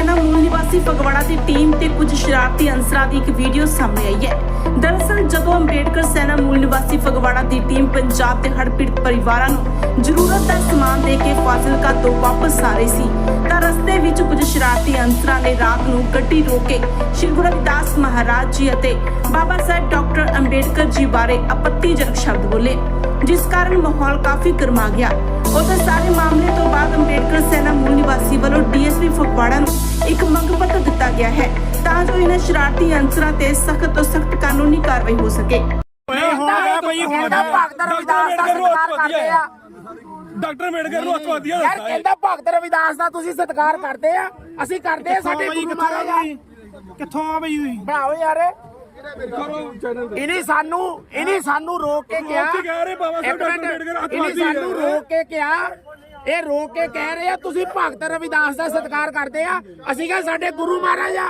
ਅੰਬੇਡਕਰ ਸੈਨਾ ਮੂਲ ਨਿਵਾਸੀ ਫਗਵਾੜਾ ਦੀ ਟੀਮ ਤੇ ਕੁਝ ਸ਼ਰਾਰਤੀ ਅੰਸਰਾਂ ਦੀ ਇੱਕ ਵੀਡੀਓ ਸਾਹਮਣੇ ਆਈ ਹੈ। ਦਰਅਸਲ ਜਦੋਂ ਅੰਬੇਡਕਰ ਸੈਨਾ ਮੂਲ ਨਿਵਾਸੀ ਫਗਵਾੜਾ ਦੀ ਟੀਮ ਪੰਜਾਬ ਦੇ ਹੜ੍ਹ ਪੀੜਤ ਪਰਿਵਾਰਾਂ ਨੂੰ ਜ਼ਰੂਰਤ ਦਾ ਸਮਾਨ ਦੇ ਕੇ ਫਾਜ਼ਿਲਕਾ ਤੋਂ ਵਾਪਸ ਆ ਰਹੀ ਸੀ, ਤਾਂ ਰਸਤੇ ਵਿੱਚ ਕੁਝ ਸ਼ਰਾਰਤੀ ਅੰਸਰਾਂ ਨੇ ਰਾਤ ਨੂੰ ਗੱਡੀ ਰੋਕ ਕੇ ਸ਼੍ਰੀ ਗੁਰੂ ਰਵਿਦਾਸ ਮਹਾਰਾਜ ਜੀ ਅਤੇ ਬਾਬਾ ਸਾਹਿਬ ਡਾਕਟਰ ਅੰਬੇਡਕਰ ਜੀ ਬਾਰੇ ਆਪੱਤੀਜਨਕ ਸ਼ਬਦ ਬੋਲੇ, ਜਿਸ ਕਾਰਨ ਮਾਹੌਲ ਕਾਫੀ ਗਰਮਾ ਗਿਆ। ਉਧਰ ਸਾਰੇ ਮਾਮਲੇ ਤੋਂ ਬਾਅਦ ਅੰਬੇਡਕਰ ਸੈਨਾ ਮੂਲ ਨਿਵਾਸੀ ਵੱਲੋਂ ਡੀਐਸਪੀ ਫਗਵਾੜਾ ਨੂੰ ਇੱਕ ਮੰਗ ਪੱਤਰ ਦਿੱਤਾ ਗਿਆ ਹੈ ਤਾਂ ਜੋ ਇਹਨਾਂ ਸ਼ਰਾਰਤੀ ਅੰਸਰਾਂ ਤੇ ਸਖਤ ਤੋਂ ਸਖਤ ਕਾਨੂੰਨੀ ਕਾਰਵਾਈ ਹੋ ਸਕੇ। ਨਹੀਂ ਹੋ ਗਿਆ ਭਾਈ ਹੁਣ ਕਹਿੰਦਾ ਭਗਤ ਰਵਿਦਾਸ ਦਾ ਸਤਿਕਾਰ ਕਰਦੇ ਆ। ਡਾਕਟਰ ਮੇਡਕਰ ਨੂੰ ਅਤਵਾਦੀਆਂ ਯਾਰ ਕਹਿੰਦਾ ਭਗਤ ਰਵਿਦਾਸ ਦਾ ਤੁਸੀਂ ਸਤਿਕਾਰ ਕਰਦੇ ਆ। ਅਸੀਂ ਕਰਦੇ ਆ ਸਾਡੇ ਗੁਰੂ ਮਹਾਰਾਜ ਆ। ਕਿੱਥੋਂ ਆ ਭਾਈ ਤੁਸੀਂ? ਬਣਾਓ ਯਾਰ। ਇਹਨੇ ਸਾਨੂੰ ਇਹਨੇ ਸਾਨੂੰ ਰੋਕ ਕੇ ਕਿਹਾ। ਰੋਕ ਕੇ ਕਹਿ ਰਹੇ ਬਾਬਾ ਸਾਹਿਬ ਇੱਕ ਮਿੰਟ। ਸਾਨੂੰ ਰੋਕ ਕੇ ਕਿਹਾ ਇਹ ਰੋਕ ਕੇ ਕਹਿ ਰਹੇ ਆ ਤੁਸੀਂ ਭਗਤ ਰਵਿਦਾਸ ਦਾ ਸਤਿਕਾਰ ਕਰਦੇ ਆ। ਅਸੀਂ ਕਹਾਂ ਸਾਡੇ ਗੁਰੂ ਮਹਾਰਾਜ ਆ।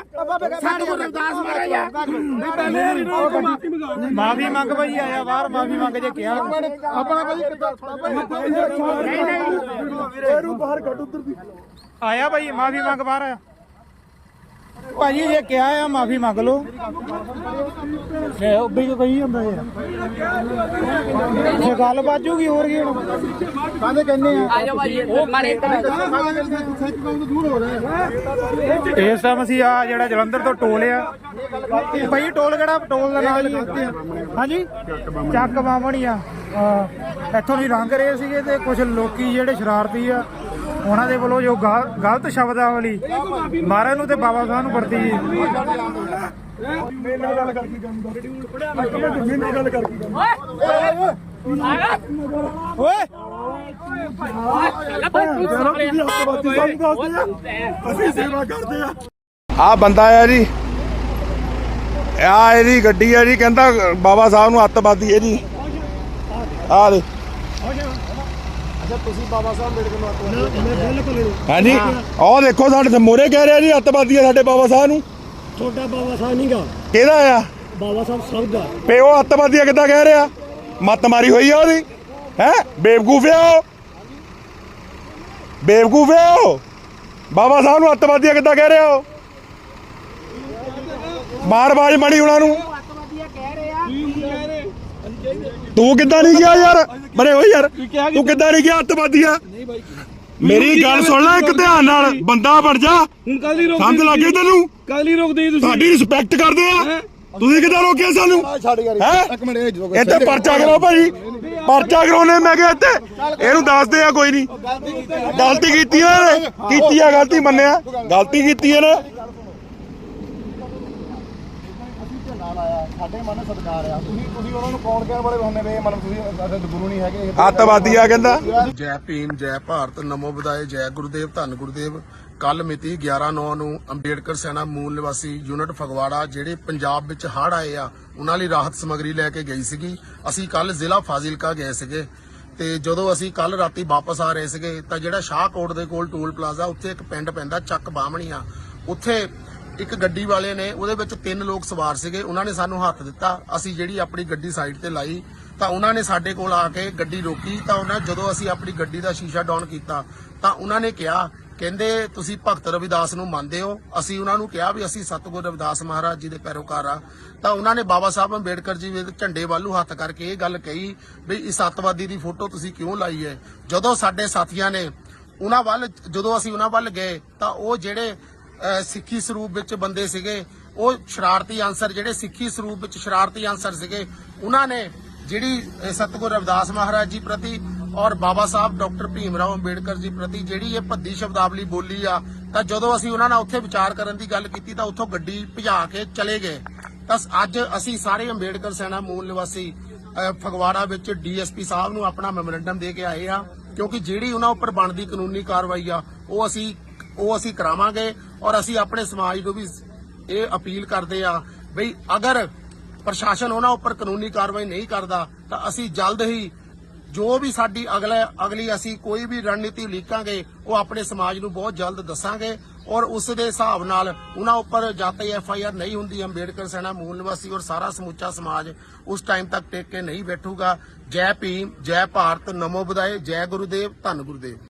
ਸਾਡੇ ਗੁਰੂ ਰਵਿਦਾਸ ਮਹਾਰਾਜ ਆ। ਮਾਫੀ ਮੰਗਾ ਭਾਈ ਆਇਆ ਬਾਹਰ ਮਾਫੀ ਮੰਗ ਜੇ ਕਿਹਾ। ਆਪਣਾ ਭਾਈ ਕਿੱਦਾਂ ਨਹੀਂ ਨਹੀਂ। ਬਾਹਰ ਕੱਢ ਉਧਰ ਦੀ। ਆਇਆ ਭਾਈ ਮਾਫੀ ਮੰਗ ਬਾਹਰ। ਆਇਆ ਭਾਜੀ ਜੇ ਕਿਹਾ ਆ ਮਾਫੀ ਮੰਗ ਲਓ। ਮੈਂ ਉੱਬੀ ਕੋ ਕਹੀ ਹੁੰਦਾ ਯਾਰ ਜੇ ਗੱਲ ਬਾਜੂਗੀ ਹੋਰ ਕੀ ਹੁਣ? ਕਾਹਦੇ ਕਹਿੰਦੇ ਆ? ਭਾਈ ਮਾਰੇ ਇਸ ਟਾਈਮ ਅਸੀਂ ਆ ਜਿਹੜਾ ਜਲੰਧਰ ਤੋਂ ਟੋਲ ਆ। ਭਾਈ ਟੋਲ ਕਿਹੜਾ? ਟੋਲ ਦਾ ਹੀ ਹਾਂਜੀ? ਚੱਕ ਬਾਮਣੀ ਆ। ਇੱਥੋਂ ਦੀ ਲੰਘ ਰਹੇ ਸੀਗੇ ਤੇ ਕੁਝ ਲੋਕੀ ਜਿਹੜੇ ਸ਼ਰਾਰਤੀ ਆ ਉਹਨਾਂ ਦੇ ਵੱਲੋਂ ਜੋ ਗਲ- ਗਲਤ ਸ਼ਬਦਾਂ ਵਾਲੀ ਮਹਾਰਾਜ ਨੂੰ ਤੇ ਬਾਬਾ ਸਾਹਿਬ ਨੂੰ ਵਰਤੀ ਜੀ ਮੇਰੇ ਨਾਲ ਗੱਲ ਕਰ ਕੰਮ ਕਰ ਮੇਰੇ ਨਾਲ ਗੱਲ ਕਰ ਕੀ ਕੰਮ ਓਏ ਅਸੀਂ ਸੇਵਾ ਕਰਦੇ ਆ ਆ ਬੰਦਾ ਆ ਜੀ। ਆ ਇਹਦੀ ਗੱਡੀ ਆ ਜੀ, ਕਹਿੰਦਾ ਬਾਬਾ ਸਾਹਿਬ ਨੂੰ ਅੱਤਵਾਦੀ ਹੈ ਜੀ ਆ ਦੇ। ਹਾਂਜੀ। ਆਹ ਦੇਖੋ ਸਾਡੇ ਤੇ ਮੋਰੇ ਕਹਿ ਰਿਹਾ ਜੀ ਅੱਤਵਾਦੀ ਆ ਸਾਡੇ ਬਾਬਾ ਸਾਹਿਬ ਨੂੰ। ਤੁਹਾਡਾ ਬਾਬਾ ਸਾਹਿਬ ਨਹੀਂਗਾ ਕਿਹਦਾ ਆ? ਬਾਬਾ ਸਾਹਿਬ ਸਭ ਦਾ। ਪਿਓ ਅੱਤਵਾਦੀ ਆ ਕਿੱਦਾਂ ਕਹਿ ਰਿਹਾ? ਮੱਤ ਮਾਰੀ ਹੋਈ ਆ ਉਹਦੀ। ਹੈ? ਬੇਵਕੂਫ ਆ ਉਹ? ਬੇਵਕੂਫ ਆ ਉਹ? ਬਾਬਾ ਸਾਹਿਬ ਨੂੰ ਅੱਤਵਾਦੀ ਆ ਕਿੱਦਾਂ ਕਹਿ ਰਿਹਾ ਉਹ? ਮਾਰ ਬਾਜ ਮੜੀ ਉਹਨਾਂ ਨੂੰ। ਤੂੰ ਕਿੱਦਾਂ ਨਹੀਂ ਗਿਆ ਯਾਰ? ਬਰੇ ਹੋ ਯਾਰ। ਤੂੰ ਕਿੱਦਾਂ? ਨਹੀਂ ਗਿਆ? ਅੱਤਵਾਦੀ ਆ। ਮੇਰੀ ਗੱਲ ਸੁਣ ਲੈ ਇੱਕ ਧਿਆਨ ਨਾਲ। ਬੰਦਾ ਬਣ ਜਾ। ਹੁਣ ਕੱਲ ਹੀ ਰੋਕ ਸਮਝ ਲੱਗੇ ਤੈਨੂੰ? ਕੱਲ ਹੀ ਰੋਕਦੇ ਤੁਸੀਂ? ਤੁਹਾਡੀ ਰਿਸਪੈਕਟ ਕਰਦੇ ਆ। ਤੁਸੀਂ ਕਿੱਦਾਂ ਰੋਕਿਆ ਸਾਨੂੰ? ਹੈ? ਇੱਕ ਮਿੰਟ ਇੱਥੇ ਪਰਚਾ ਕਰਾਓ ਭਾਜੀ ਪਰਚਾ ਕਰਾਉਣੇ ਮੈਂ ਕਿਹਾ ਇੱਥੇ। ਇਹਨੂੰ ਦੱਸਦੇ ਆ ਕੋਈ ਨਹੀਂ। ਗਲਤੀ ਕੀਤੀ ਆ। ਕੀਤੀ ਆ ਗਲਤੀ ਮੰਨਿਆ। ਗਲਤੀ ਕੀਤੀ ਆ ਨਾ ਸਾਡੇ ਮਨ ਸਤਕਾਰ ਆ। ਤੁਸੀਂ ਤੁਸੀਂ ਉਹਨਾਂ ਨੂੰ ਕੌਣ ਕਹਿਣ ਵਾਲੇ ਹੁੰਦੇ ਨੇ ਮਤਲਬ ਤੁਸੀਂ ਸਾਡੇ ਗੁਰੂ ਨਹੀਂ ਹੈਗੇ। ਅੱਤਵਾਦੀ ਆ ਕਹਿੰਦਾ। ਜੈ ਭੀਮ ਜੈ ਭਾਰਤ ਨਮੋ ਬੁਦਾਏ ਜੈ ਗੁਰਦੇਵ ਧੰਨ ਗੁਰਦੇਵ। ਕੱਲ ਮਿਤੀ 11/9 ਨੂੰ ਅੰਬੇਡਕਰ ਸੈਨਾ ਮੂਲ ਨਿਵਾਸੀ ਯੂਨਿਟ ਫਗਵਾੜਾ ਜਿਹੜੇ ਪੰਜਾਬ ਵਿੱਚ ਹੜ੍ਹ ਆਏ ਆ ਉਹਨਾਂ ਲਈ ਰਾਹਤ ਸਮੱਗਰੀ ਲੈ ਕੇ ਗਈ ਸੀਗੀ। ਅਸੀਂ ਕੱਲ ਜ਼ਿਲ੍ਹਾ ਫਾਜ਼ਿਲਕਾ ਗਏ ਸੀਗੇ। ਤੇ ਜਦੋਂ ਅਸੀਂ ਕੱਲ ਰਾਤੀ ਵਾਪਸ ਆ ਰਹੇ ਸੀਗੇ ਤਾਂ ਜਿਹੜਾ ਸ਼ਾਹਕੋਟ ਦੇ ਕੋਲ ਟੋਲ ਪਲਾਜ਼ਾ ਉੱਥੇ ਇੱਕ ਪਿੰਡ ਪੈਂਦਾ ਚੱਕ ਬਾਹਮਣੀਆਂ ਉੱਥੇ ਇੱਕ ਗੱਡੀ ਵਾਲੇ ਨੇ, ਉਹਦੇ ਵਿੱਚ ਤਿੰਨ ਲੋਕ ਸਵਾਰ ਸੀਗੇ, ਉਹਨਾਂ ਨੇ ਸਾਨੂੰ ਹੱਥ ਦਿੱਤਾ, ਅਸੀਂ ਜਿਹੜੀ ਆਪਣੀ ਗੱਡੀ ਸਾਈਡ ਤੇ ਲਾਈ, ਤਾਂ ਉਹਨਾਂ ਨੇ ਸਾਡੇ ਕੋਲ ਆ ਕੇ ਗੱਡੀ ਰੋਕੀ, ਤਾਂ ਉਹਨਾਂ ਜਦੋਂ ਅਸੀਂ ਆਪਣੀ ਗੱਡੀ ਦਾ ਸ਼ੀਸ਼ਾ ਡਾਊਨ ਕੀਤਾ, ਤਾਂ ਉਹਨਾਂ ਨੇ ਕਿਹਾ, ਕਹਿੰਦੇ, ਤੁਸੀਂ ਭਗਤ ਰਵਿਦਾਸ ਨੂੰ ਮੰਨਦੇ ਹੋ? ਅਸੀਂ ਉਹਨਾਂ ਨੂੰ ਕਿਹਾ ਵੀ ਅਸੀਂ ਸਤਿਗੁਰ ਰਵਿਦਾਸ ਮਹਾਰਾਜ ਜੀ ਦੇ ਪੈਰੋਕਾਰ ਆ। ਤਾਂ ਉਹਨਾਂ ਨੇ ਬਾਬਾ ਸਾਹਿਬ ਅੰਬੇਡਕਰ ਜੀ ਦੇ ਝੰਡੇ ਵੱਲੋਂ ਹੱਥ ਕਰਕੇ ਇਹ ਗੱਲ ਕਹੀ ਵੀ ਇਸ ਅੱਤਵਾਦੀ ਦੀ ਫੋਟੋ ਤੁਸੀਂ ਕਿਉਂ ਲਾਈ ਹੈ? ਜਦੋਂ ਸਾਡੇ ਸਾਥੀਆਂ ਨੇ ਉਹਨਾਂ ਵੱਲ, ਜਦੋਂ ਅਸੀਂ ਉਹਨਾਂ ਵੱਲ ਗਏ, ਤਾਂ ਉਹ ਜਿਹੜੇ ਸਿੱਖੀ ਸਰੂਪ ਵਿੱਚ ਬੰਦੇ ਸੀਗੇ। ਉਹ ਸ਼ਰਾਰਤੀ ਅਨਸਰ ਜਿਹੜੇ ਸਿੱਖੀ ਸਰੂਪ ਵਿੱਚ ਸ਼ਰਾਰਤੀ ਅਨਸਰ ਸੀਗੇ, ਉਹਨਾਂ ਨੇ ਜਿਹੜੀ, ਅਹ ਰਵਿਦਾਸ ਮਹਾਰਾਜ ਜੀ ਪ੍ਰਤੀ ਔਰ ਬਾਬਾ ਸਾਹਿਬ ਡਾਕਟਰ ਭੀਮ ਰਾਓ ਅੰਬੇਡਕਰ ਜੀ ਪ੍ਰਤੀ ਜਿਹੜੀ ਇਹ ਭੱਦੀ ਸ਼ਬਦਾਵਲੀ ਬੋਲੀ ਆ, ਤਾਂ ਜਦੋਂ ਅਸੀਂ ਉਹਨਾਂ ਨਾਲ ਉੱਥੇ ਵਿਚਾਰ ਕਰਨ ਦੀ ਗੱਲ ਕੀਤੀ ਤਾਂ ਉੱਥੋਂ ਗੱਡੀ ਭਜਾ ਕੇ ਚਲੇ ਗਏ। ਤਾਂ ਅੱਜ ਅਸੀਂ ਸਾਰੇ ਅੰਬੇਡਕਰ ਸੈਨਾ ਮੂਲ ਨਿਵਾਸੀ, ਅਹ, ਫਗਵਾੜਾ ਵਿੱਚ ਡੀਐਸਪੀ ਸਾਹਿਬ ਨੂੰ ਆਪਣਾ ਮੈਮੋਰੈਂਡਮ ਦੇ ਕੇ ਆਏ ਆ ਕਿਉਂਕਿ ਜਿਹੜੀ ਉਹਨਾਂ ਉੱਪਰ ਬਣਦੀ ਕਾਨੂੰਨੀ ਕਾਰਵਾਈ ਆ, ਉਹ ਅਸੀਂ ਉਹ ਅਸੀਂ ਕਰਾਵਾਂਗੇ ਔਰ ਅਸੀਂ ਆਪਣੇ ਸਮਾਜ ਨੂੰ ਵੀ ਇਹ ਅਪੀਲ ਕਰਦੇ ਆ ਬਈ ਅਗਰ ਪ੍ਰਸ਼ਾਸਨ ਉਹਨਾਂ ਉੱਪਰ ਕਾਨੂੰਨੀ ਕਾਰਵਾਈ ਨਹੀਂ ਕਰਦਾ ਤਾਂ ਅਸੀਂ ਜਲਦ ਹੀ ਜੋ ਵੀ ਸਾਡੀ ਅਗਲੇ ਅਗਲੀ ਅਸੀਂ ਕੋਈ ਵੀ ਰਣਨੀਤੀ ਲੀਕਾਂਗੇ ਉਹ ਆਪਣੇ ਸਮਾਜ ਨੂੰ ਬਹੁਤ ਜਲਦ ਦੱਸਾਂਗੇ ਔਰ ਉਸ ਦੇ ਹਿਸਾਬ ਨਾਲ ਉਹਨਾਂ ਉੱਪਰ ਜਦ ਐਫ ਆਈ ਆਰ ਨਹੀਂ ਹੁੰਦੀ, ਅੰਬੇਡਕਰ ਸੈਨਾ, ਮੂਲ ਨਿਵਾਸੀ ਔਰ ਸਾਰਾ ਸਮੁੱਚਾ ਸਮਾਜ ਉਸ ਟਾਈਮ ਤੱਕ ਟੇਕ ਕੇ ਨਹੀਂ ਬੈਠੂਗਾ। ਜੈ ਭੀਮ, ਜੈ ਭਾਰਤ, ਨਮੋ ਬੁਦਾਏ ਜੈ ਗੁਰੂਦੇਵ, ਧੰਨ ਗੁਰੂਦੇਵ।